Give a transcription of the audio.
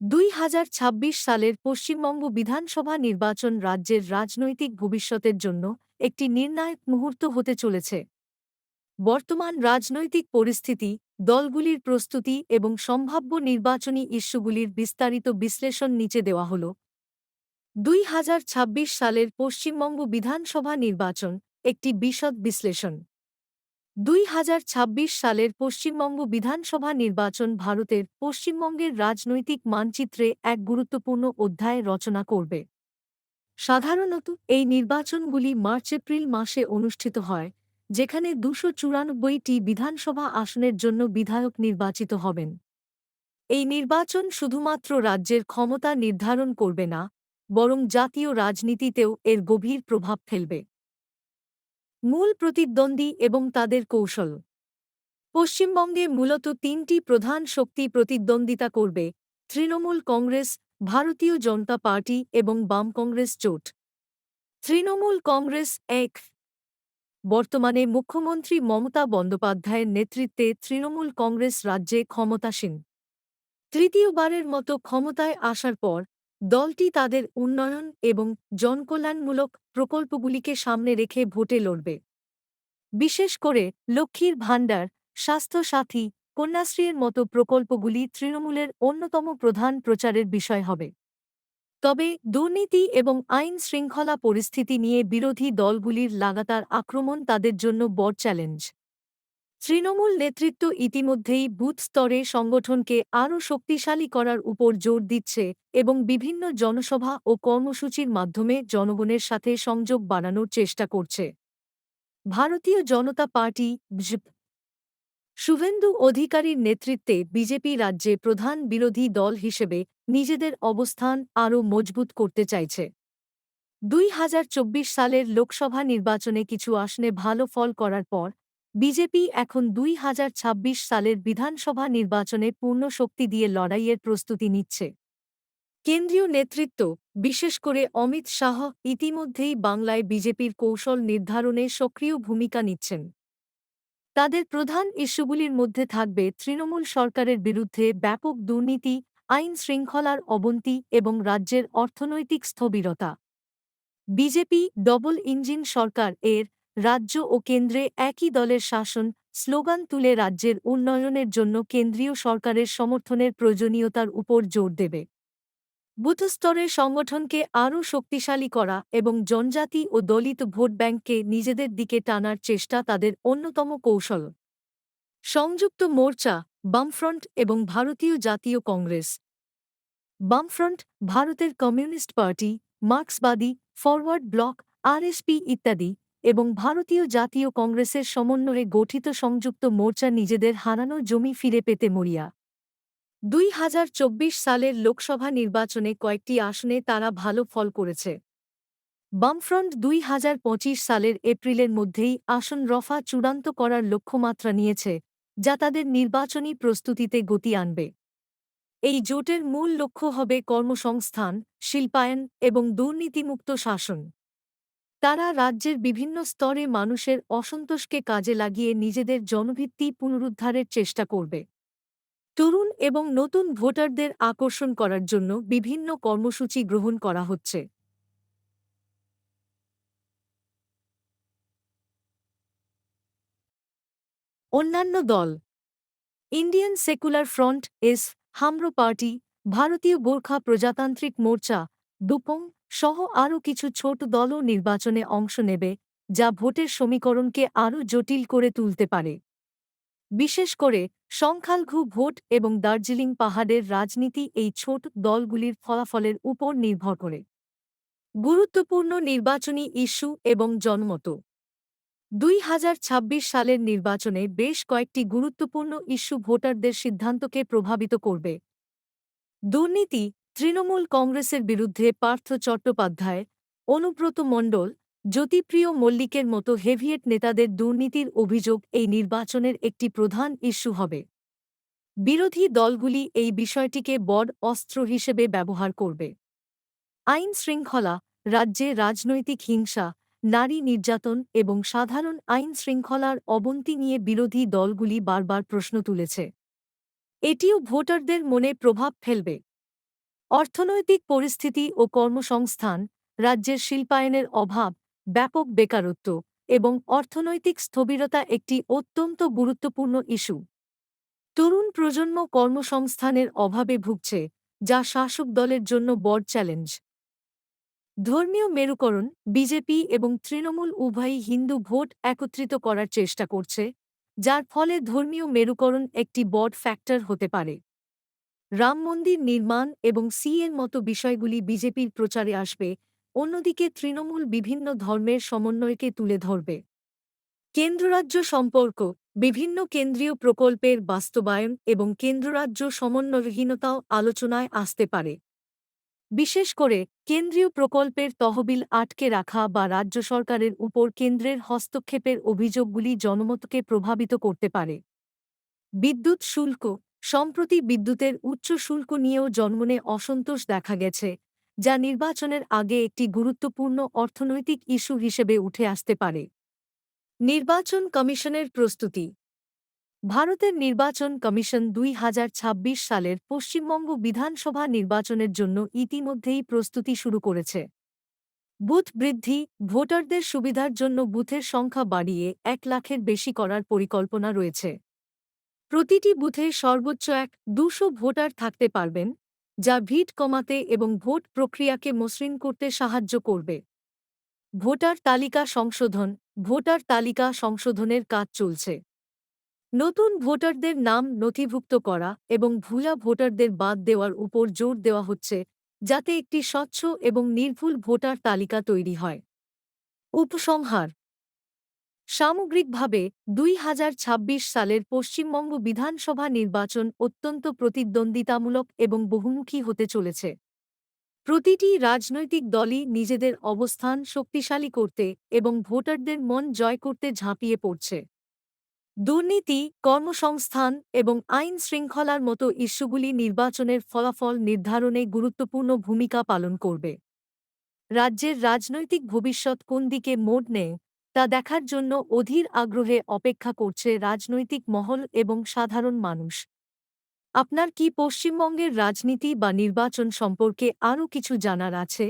দুই হাজার ছাব্বিশ সালের পশ্চিমবঙ্গ বিধানসভা নির্বাচন রাজ্যের রাজনৈতিক ভবিষ্যতের জন্য একটি নির্ণায়ক মুহূর্ত হতে চলেছে। বর্তমান রাজনৈতিক পরিস্থিতি, দলগুলির প্রস্তুতি এবং সম্ভাব্য নির্বাচনী ইস্যুগুলির বিস্তারিত বিশ্লেষণ নিচে দেওয়া হল। দুই হাজার ছাব্বিশ সালের পশ্চিমবঙ্গ বিধানসভা নির্বাচন একটি বিশদ বিশ্লেষণ। দুই হাজার ছাব্বিশ সালের পশ্চিমবঙ্গ বিধানসভা নির্বাচন ভারতের পশ্চিমবঙ্গের রাজনৈতিক মানচিত্রে এক গুরুত্বপূর্ণ অধ্যায় রচনা করবে। সাধারণত এই নির্বাচনগুলি মার্চ এপ্রিল মাসে অনুষ্ঠিত হয়, যেখানে দুশো চুরানব্বইটি বিধানসভা আসনের জন্য বিধায়ক নির্বাচিত হবেন। এই নির্বাচন শুধুমাত্র রাজ্যের ক্ষমতা নির্ধারণ করবে না, বরং জাতীয় রাজনীতিতেও এর গভীর প্রভাব ফেলবে। মূল প্রতিদ্বন্দ্বী এবং তাদের কৌশল। পশ্চিমবঙ্গে মূলত তিনটি প্রধান শক্তি প্রতিদ্বন্দ্বিতা করবে, তৃণমূল কংগ্রেস, ভারতীয় জনতা পার্টি এবং বাম কংগ্রেস জোট। তৃণমূল কংগ্রেস এক। বর্তমানে মুখ্যমন্ত্রী মমতা বন্দ্যোপাধ্যায়ের নেতৃত্বে তৃণমূল কংগ্রেস রাজ্যে ক্ষমতাসীন। তৃতীয়বারের মতো ক্ষমতায় আসার পর দলটি তাদের উন্নয়ন এবং জনকল্যাণমূলক প্রকল্পগুলিকে সামনে রেখে ভোটে লড়বে। বিশেষ করে লক্ষ্মীর ভাণ্ডার, স্বাস্থ্যসাথী, কন্যাশ্রীর মতো প্রকল্পগুলি তৃণমূলের অন্যতম প্রধান প্রচারের বিষয় হবে। তবে দুর্নীতি এবং আইন শৃঙ্খলা পরিস্থিতি নিয়ে বিরোধী দলগুলির লাগাতার আক্রমণ তাদের জন্য বড় চ্যালেঞ্জ। তৃণমূল নেতৃত্ব ইতিমধ্যেই বুথ স্তরে সংগঠনকে আরও শক্তিশালী করার উপর জোর দিচ্ছে এবং বিভিন্ন জনসভা ও কর্মসূচির মাধ্যমে জনগণের সাথে সংযোগ বাড়ানোর চেষ্টা করছে। ভারতীয় জনতা পার্টি শুভেন্দু অধিকারীর নেতৃত্বে বিজেপি রাজ্যে প্রধান বিরোধী দল হিসেবে নিজেদের অবস্থান আরও মজবুত করতে চাইছে। দুই হাজার চব্বিশ সালের লোকসভা নির্বাচনে কিছু আসনে ভালো ফল করার পর বিজেপি এখন দুই হাজার ছাব্বিশ সালের বিধানসভা নির্বাচনে পূর্ণ শক্তি দিয়ে লড়াইয়ের প্রস্তুতি নিচ্ছে। কেন্দ্রীয় নেতৃত্ব, বিশেষ করে অমিত শাহ, ইতিমধ্যেই বাংলায় বিজেপির কৌশল নির্ধারণে সক্রিয় ভূমিকা নিচ্ছেন। তাদের প্রধান ইস্যুগুলির মধ্যে থাকবে তৃণমূল সরকারের বিরুদ্ধে ব্যাপক দুর্নীতি, আইন শৃঙ্খলার অবনতি এবং রাজ্যের অর্থনৈতিক স্থবিরতা। বিজেপি ডবল ইঞ্জিন সরকার এর রাজ্য ও কেন্দ্রে একই দলের শাসন, স্লোগান তুলে রাজ্যের উন্নয়নের জন্য কেন্দ্রীয় সরকারের সমর্থনের প্রয়োজনীয়তার উপর জোর দেবে। বুথস্তরে সংগঠনকে আরও শক্তিশালী করা এবং জনজাতি ও দলিত ভোট ব্যাংককে নিজেদের দিকে টানার চেষ্টা তাদের অন্যতম কৌশল। সংযুক্ত মোর্চা, বামফ্রন্ট এবং ভারতীয় জাতীয় কংগ্রেস। বামফ্রন্ট, ভারতের কমিউনিস্ট পার্টি, মার্ক্সবাদী, ফরওয়ার্ড ব্লক, আরএসপি ইত্যাদি এবং ভারতীয় জাতীয় কংগ্রেসের সমন্বয়ে গঠিত সংযুক্ত মোর্চা নিজেদের হারানো জমি ফিরে পেতে মরিয়া। দুই হাজার চব্বিশ সালের লোকসভা নির্বাচনে কয়েকটি আসনে তারা ভালো ফল করেছে। বামফ্রন্ট দুই হাজার পঁচিশ সালের এপ্রিলের মধ্যেই আসন রফা চূড়ান্ত করার লক্ষ্যমাত্রা নিয়েছে, যা তাদের নির্বাচনী প্রস্তুতিতে গতি আনবে। এই জোটের মূল লক্ষ্য হবে কর্মসংস্থান, শিল্পায়ন এবং দুর্নীতিমুক্ত শাসন। তারা রাজ্যের বিভিন্ন স্তরে মানুষের অসন্তোষকে কাজে লাগিয়ে নিজেদের জনভিত্তি পুনরুদ্ধারের চেষ্টা করবে। তরুণ এবং নতুন ভোটারদের আকর্ষণ করার জন্য বিভিন্ন কর্মসূচি গ্রহণ করা হচ্ছে। অন্যান্য দল। Indian secular front S, Hamro party, ভারতীয় গোর্খা প্রজাতান্ত্রিক মোর্চা, দুপং সহ আরও কিছু ছোট দলও নির্বাচনে অংশ নেবে, যা ভোটের সমীকরণকে আরও জটিল করে তুলতে পারে। বিশেষ করে সংখ্যালঘু ভোট এবং দার্জিলিং পাহাড়ের রাজনীতি এই ছোট দলগুলির ফলাফলের উপর নির্ভর করে। গুরুত্বপূর্ণ নির্বাচনী ইস্যু এবং জনমত। দুই হাজার ছাব্বিশ সালের নির্বাচনে বেশ কয়েকটি গুরুত্বপূর্ণ ইস্যু ভোটারদের সিদ্ধান্তকে প্রভাবিত করবে। দুর্নীতি তৃণমূল কংগ্রেসের বিরুদ্ধে পার্থ চট্টোপাধ্যায়, অনুব্রত মণ্ডল, জ্যোতিপ্রিয় মল্লিকের মতো হেভিয়েট নেতাদের দুর্নীতির অভিযোগ এই নির্বাচনের একটি প্রধান ইস্যু হবে। বিরোধী দলগুলি এই বিষয়টিকে বড় অস্ত্র হিসেবে ব্যবহার করবে। আইন শৃঙ্খলা, রাজ্যে রাজনৈতিক হিংসা, নারী নির্যাতন এবং সাধারণ আইন শৃঙ্খলার অবন্তি নিয়ে বিরোধী দলগুলি বারবার প্রশ্ন তুলেছে। এটিও ভোটারদের মনে প্রভাব ফেলবে। অর্থনৈতিক পরিস্থিতি ও কর্মসংস্থান, রাজ্যের শিল্পায়নের অভাব, ব্যাপক বেকারত্ব এবং অর্থনৈতিক স্থবিরতা একটি অত্যন্ত গুরুত্বপূর্ণ ইস্যু। তরুণ প্রজন্ম কর্মসংস্থানের অভাবে ভুগছে, যা শাসক দলের জন্য বড় চ্যালেঞ্জ। ধর্মীয় মেরুকরণ, বিজেপি এবং তৃণমূল উভয়ই হিন্দু ভোট একত্রিত করার চেষ্টা করছে, যার ফলে ধর্মীয় মেরুকরণ একটি বড় ফ্যাক্টর হতে পারে। রাম মন্দির নির্মাণ এবং সিএর মতো বিষয়গুলি বিজেপির প্রচারে আসবে, অন্যদিকে তৃণমূল বিভিন্ন ধর্মের সমন্বয়কে তুলে ধরবে। কেন্দ্ররাজ্য সম্পর্ক, বিভিন্ন কেন্দ্রীয় প্রকল্পের বাস্তবায়ন এবং কেন্দ্ররাজ্য সমন্বয়হীনতাও আলোচনায় আসতে পারে। বিশেষ করে, কেন্দ্রীয় প্রকল্পের তহবিল আটকে রাখা বা রাজ্য সরকারের উপর কেন্দ্রের হস্তক্ষেপের অভিযোগগুলি জনমতকে প্রভাবিত করতে পারে। বিদ্যুৎ শুল্ক সম্প্রতি বিদ্যুতের উচ্চ শুল্ক নিয়েও জন্মনে অসন্তোষ দেখা গেছে, যা নির্বাচনের আগে একটি গুরুত্বপূর্ণ অর্থনৈতিক ইস্যু হিসেবে উঠে আসতে পারে। নির্বাচন কমিশনের প্রস্তুতি। ভারতের নির্বাচন কমিশন দুই হাজার ছাব্বিশ সালের পশ্চিমবঙ্গ বিধানসভা নির্বাচনের জন্য ইতিমধ্যেই প্রস্তুতি শুরু করেছে। বুথ বৃদ্ধি, ভোটারদের সুবিধার জন্য বুথের সংখ্যা বাড়িয়ে এক লাখের বেশি করার পরিকল্পনা রয়েছে। প্রতিটি বুথে সর্বোচ্চ এক দুশো ভোটার থাকতে পারবেন, যা ভিড় কমাতে এবং ভোট প্রক্রিয়াকে মসৃণ করতে সাহায্য করবে। ভোটার তালিকা সংশোধন, ভোটার তালিকা সংশোধনের কাজ চলছে। নতুন ভোটারদের নাম নথিভুক্ত করা এবং ভুয়া ভোটারদের বাদ দেওয়ার উপর জোর দেওয়া হচ্ছে, যাতে একটি স্বচ্ছ এবং নির্ভুল ভোটার তালিকা তৈরি হয়। উপসংহার সামগ্রিকভাবে দুই হাজার ছাব্বিশ সালের পশ্চিমবঙ্গ বিধানসভা নির্বাচন অত্যন্ত প্রতিদ্বন্দ্বিতামূলক এবং বহুমুখী হতে চলেছে। প্রতিটি রাজনৈতিক দলই নিজেদের অবস্থান শক্তিশালী করতে এবং ভোটারদের মন জয় করতে ঝাঁপিয়ে পড়ছে। দুর্নীতি, কর্মসংস্থান এবং আইন শৃঙ্খলার মতো ইস্যুগুলি নির্বাচনের ফলাফল নির্ধারণে গুরুত্বপূর্ণ ভূমিকা পালন করবে। রাজ্যের রাজনৈতিক ভবিষ্যৎ কোন দিকে মোড় নেয় তা দেখার জন্য অধীর আগ্রহে অপেক্ষা করছে রাজনৈতিক মহল এবং সাধারণ মানুষ। আপনার কি পশ্চিমবঙ্গের রাজনীতি বা নির্বাচন সম্পর্কে আরও কিছু জানার আছে?